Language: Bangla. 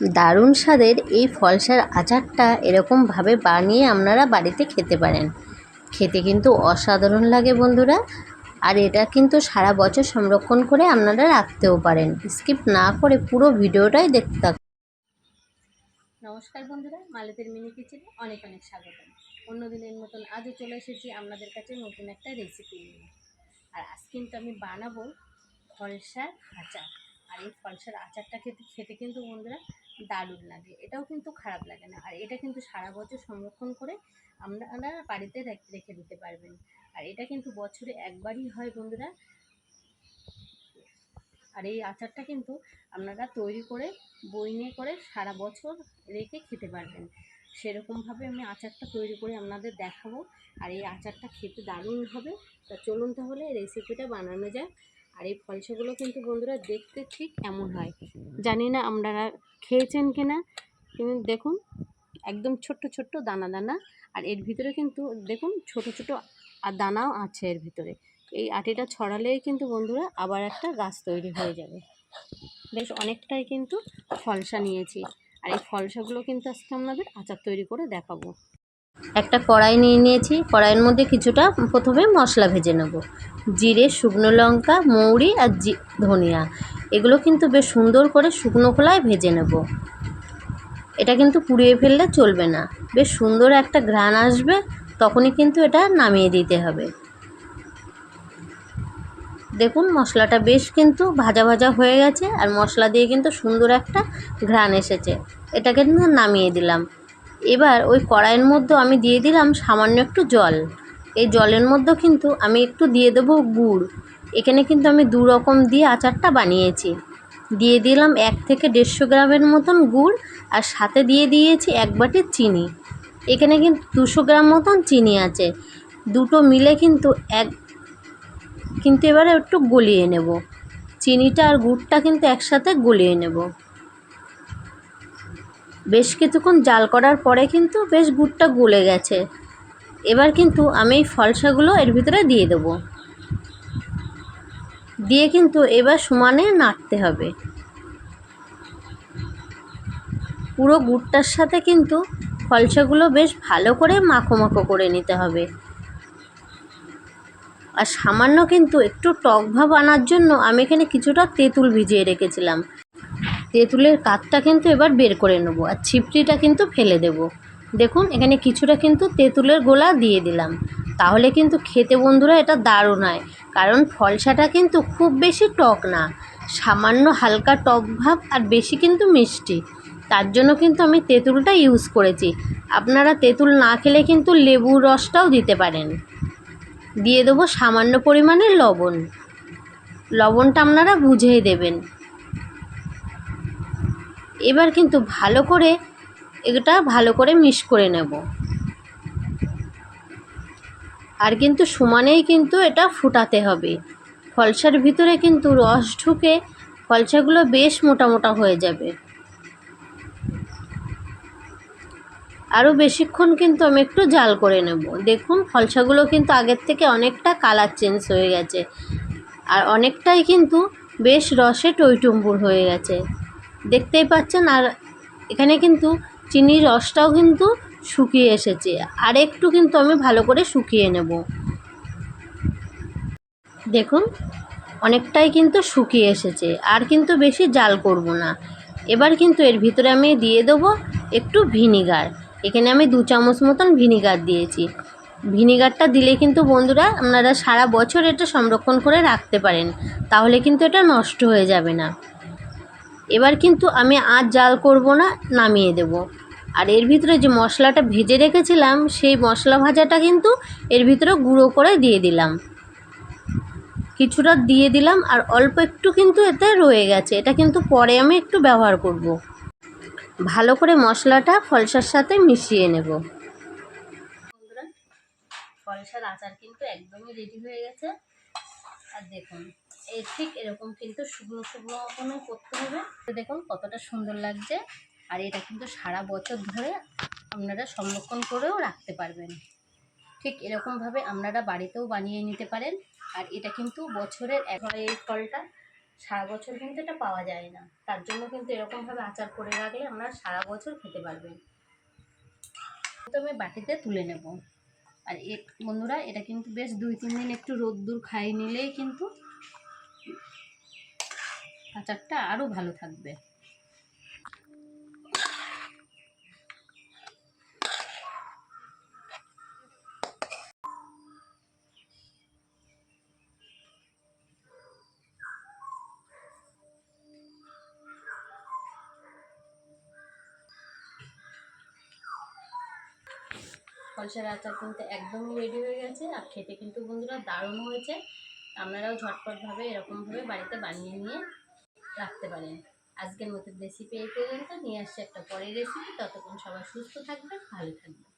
দারুণ স্বাদের এই ফলসার আচারটা এরকমভাবে বানিয়ে আপনারা বাড়িতে খেতে পারেন। খেতে কিন্তু অসাধারণ লাগে বন্ধুরা। আর এটা কিন্তু সারা বছর সংরক্ষণ করে আপনারা রাখতেও পারেন। স্কিপ না করে পুরো ভিডিওটাই দেখতে থাকুন। নমস্কার বন্ধুরা, মালতের মিনি কিচেনে অনেক অনেক স্বাগত। অন্য দিনের মতন আজও চলে এসেছি আপনাদের কাছে নতুন একটা রেসিপি নিয়ে। আর আজ কিন্তু আমি বানাবো ফলসার আচার। আর এই ফলসার আচারটা খেতে খেতে কিন্তু বন্ধুরা দারুণ লাগে। এটাও কিন্তু খারাপ লাগে না। আর এটা কিন্তু সারা বছর সংরক্ষণ করে আপনারা বাড়িতে রেখ- দিতে পারবেন। আর এটা কিন্তু বছরে একবারই হয় বন্ধুরা। আর এই আচারটা কিন্তু আপনারা তৈরি করে বইনে করে সারা বছর রেখে খেতে পারবেন। সেরকমভাবে আমি আচারটা তৈরি করে আপনাদের দেখাবো। আর এই আচারটা খেতে দারুণ হবে। তা চলুন তাহলে রেসিপিটা বানানো যাক। আর এই ফলসাগুলো কিন্তু বন্ধুরা দেখতে ঠিক এমন হয়? জানি না আপনারা খেয়েছেন কিনা, কিন্তু দেখুন, একদম ছোট্ট ছোট্ট দানা দানা। আর এর ভিতরে কিন্তু দেখুন, ছোট ছোট আর দানাও আছে এর ভিতরে। এই আটিটা ছড়ালেই কিন্তু বন্ধুরা আবার একটা গাছ তৈরি হয়ে যাবে। বেশ অনেকটাই কিন্তু ফলসা নিয়েছি। আর এই ফলসাগুলো কিন্তু আজকে আপনাদের আচার তৈরি করে দেখাবো। একটা কড়াই নিয়ে নিয়েছি। কড়াইয়ের মধ্যে কিছুটা প্রথমে মশলা ভেজে নেব। জিরে, শুকনো লঙ্কা, মৌরি আর জি, ধনিয়া। এগুলো কিন্তু বেশ সুন্দর করে শুকনো খোলায় ভেজে নেব। এটা কিন্তু পুড়িয়ে ফেললে চলবে না। বেশ সুন্দর একটা ঘ্রাণ আসবে, তখনই কিন্তু এটা নামিয়ে দিতে হবে। দেখুন, মশলাটা বেশ কিন্তু ভাজা ভাজা হয়ে গেছে আর মশলা দিয়ে কিন্তু সুন্দর একটা ঘ্রাণ এসেছে। এটাকে কিন্তু নামিয়ে দিলাম। এবার ওই কড়াইয়ের মধ্যে আমি দিয়ে দিলাম সামান্য একটু জল। এই জলের মধ্যে কিন্তু আমি একটু দিয়ে দেবো গুড়। এখানে কিন্তু আমি দু রকম দিয়ে আচারটা বানিয়েছি। দিয়ে দিলাম এক থেকে দেড়শো গ্রামের মতন গুড় আর সাথে দিয়ে দিয়েছি এক বাটি চিনি। এখানে কিন্তু দুশো গ্রাম মতন চিনি আছে। দুটো মিলে কিন্তু এক, কিন্তু এবারে একটু গলিয়ে নেব। চিনিটা আর গুড়টা কিন্তু একসাথে গলিয়ে নেব। বেশ কিছুক্ষণ জাল করার পরে কিন্তু বেশ গুড়টা গলে গেছে। এবার কিন্তু আমি এই ফলসাগুলো এর ভিতরে দিয়ে দেব। দিয়ে কিন্তু এবার সমানে নাড়তে হবে। পুরো গুড়টার সাথে কিন্তু ফলসাগুলো বেশ ভালো করে মাখো মাখো করে নিতে হবে। আর সামান্য কিন্তু একটু টক ভাব আনার জন্য আমি এখানে কিছুটা তেঁতুল ভিজিয়ে রেখেছিলাম। তেঁতুলের কাঠটা কিন্তু এবার বের করে নেব আর ছিপড়িটা কিন্তু ফেলে দেব। দেখুন, এখানে কিছুটা কিন্তু তেঁতুলের গোলা দিয়ে দিলাম। তাহলে কিন্তু খেতে বন্ধুরা এটা দারুণ হয়, কারণ ফলসাটা কিন্তু খুব বেশি টক না। সামান্য হালকা টক ভাব আর বেশি কিন্তু মিষ্টি। তার জন্য কিন্তু আমি তেঁতুলটা ইউজ করেছি। আপনারা তেঁতুল না খেলে কিন্তু লেবুর রসটাও দিতে পারেন। দিয়ে দেবো সামান্য পরিমাণে লবণ। লবণটা আপনারা বুঝেই দেবেন। এবার কিন্তু ভালো করে এটা ভালো করে মিশ করে নেব। আর কিন্তু সমানেই কিন্তু এটা ফুটাতে হবে। ফলসার ভিতরে কিন্তু রস ঢুকে ফলসাগুলো বেশ মোটা মোটা হয়ে যাবে। আরও বেশিক্ষণ কিন্তু আমি একটু জাল করে নেব। দেখুন ফলসাগুলো কিন্তু আগের থেকে অনেকটা কালার চেঞ্জ হয়ে গেছে। আর অনেকটাই কিন্তু বেশ রসে টইটুম্বুর হয়ে গেছে। দেখতেই পাচ্ছেন, আর এখানে কিন্তু চিনির রসটাও কিন্তু শুকিয়ে এসেছে। আর একটু কিন্তু আমি ভালো করে শুকিয়ে নেব। দেখুন, অনেকটাই কিন্তু শুকিয়ে এসেছে, আর কিন্তু বেশি জাল করব না। এবার কিন্তু এর ভিতরে আমি দিয়ে দেবো একটু ভিনিগার। এখানে আমি দু চামচ মতন ভিনিগার দিয়েছি। ভিনিগারটা দিলে কিন্তু বন্ধুরা, আপনারা সারা বছর এটা সংরক্ষণ করে রাখতে পারেন, তাহলে কিন্তু এটা নষ্ট হয়ে যাবে না। এবার কিন্তু আমি আর জাল করব না, নামিয়ে দেব। আর এর ভিতরে যে মশলাটা ভেজে রেখেছিলাম, সেই মশলা ভাজাটা কিন্তু এর ভিতরে গুঁড়ো করে দিয়ে দিলাম। কিছুটা দিয়ে দিলাম আর অল্প একটু কিন্তু এতে রয়ে গেছে। এটা কিন্তু পরে আমি একটু ব্যবহার করব। ভালো করে মশলাটা ফলসার সাথে মিশিয়ে নেব। ফলসার আচার কিন্তু একদমই রেডি হয়ে গেছে। আর দেখুন ঠিক এরকম কিন্তু শুকনো শুকনো মতনও করতে হবে। দেখুন কতটা সুন্দর লাগছে। আর এটা কিন্তু সারা বছর ধরে আপনারা সংরক্ষণ করেও রাখতে পারবেন। ঠিক এরকমভাবে আপনারা বাড়িতেও বানিয়ে নিতে পারেন। আর এটা কিন্তু বছরের এক এই ফলটা। সারা বছর কিন্তু এটা পাওয়া যায় না। তার জন্য কিন্তু এরকমভাবে আচার করে রাখলে আমরা সারা বছর খেতে পারবেন। আমি বাটিতে তুলে নেব। আর এ, বন্ধুরা, এটা কিন্তু বেশ দুই তিন দিন একটু রোদ্দুর খাই নিলেই কিন্তু আচারটা আরও ভালো থাকবে। ফলসার আচার কিন্তু একদমই রেডি হয়ে গেছে আর খেতে কিন্তু বন্ধুরা দারুণ হয়েছে। আপনারাও ঝটপটভাবে এরকমভাবে বাড়িতে বানিয়ে নিয়ে রাখতে পারেন। আজকের মতো রেসিপি এই পর্যন্ত নিয়ে আসছে একটা পরের রেসিপি ততক্ষণ সবাই সুস্থ থাকবেন, ভালো থাকবেন।